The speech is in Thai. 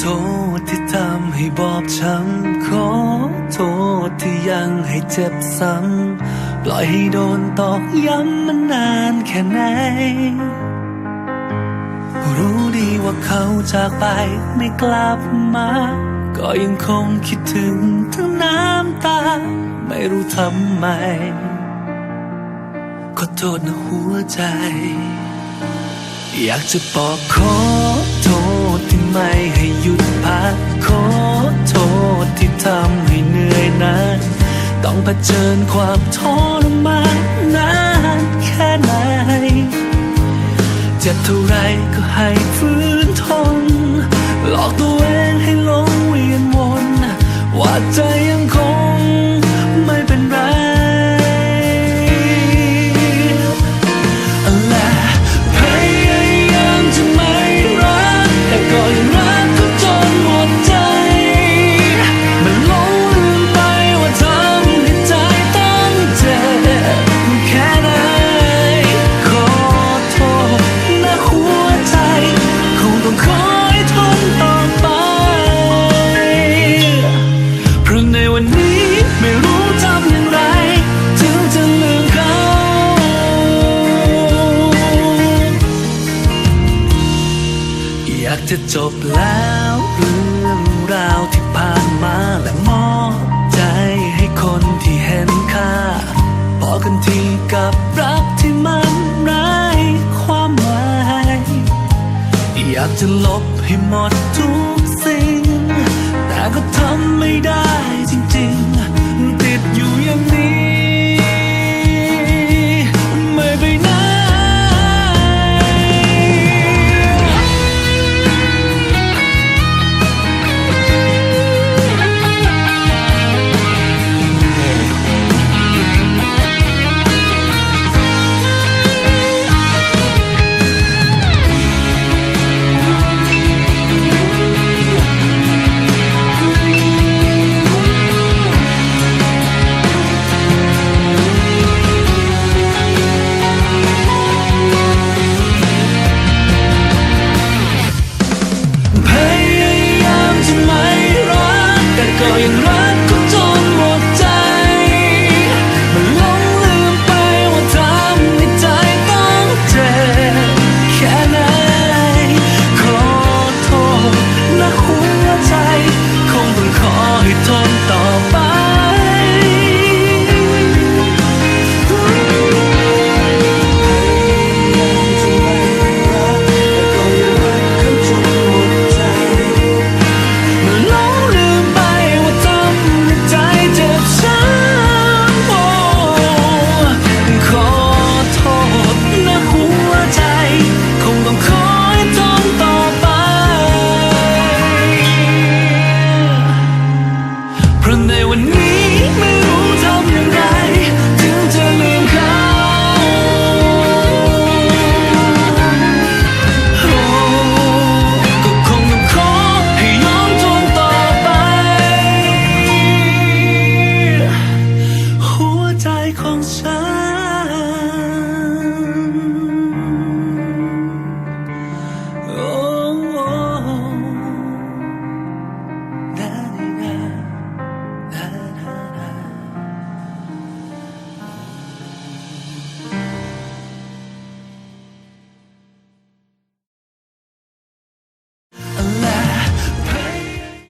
โทษที่ทำให้บอบช้ำขอโทษที่ยังให้เจ็บซ้ำปล่อยให้โดนตอกย้ำมันนานแค่ไหน รู้ดีว่าเขาจากไปไม่กลับมา ก็ยังคงคิดถึงทั้งน้ำตา ไม่รู้ทำไม ขอโทษนะหัวใจ อยากจะบอกขอ เผชิญความทรมานนานแค่ไหน เจ็บเท่าไรก็ให้ฟื้นทน จะจบแล้วเรื่องราวที่ผ่านมาและมอบใจให้คนที่เห็นค่าพอกันทีกับรักที่มันไร้ความหมายอยากจะลบให้หมดทุกสิ่ง แต่ก็ทำไม่ได้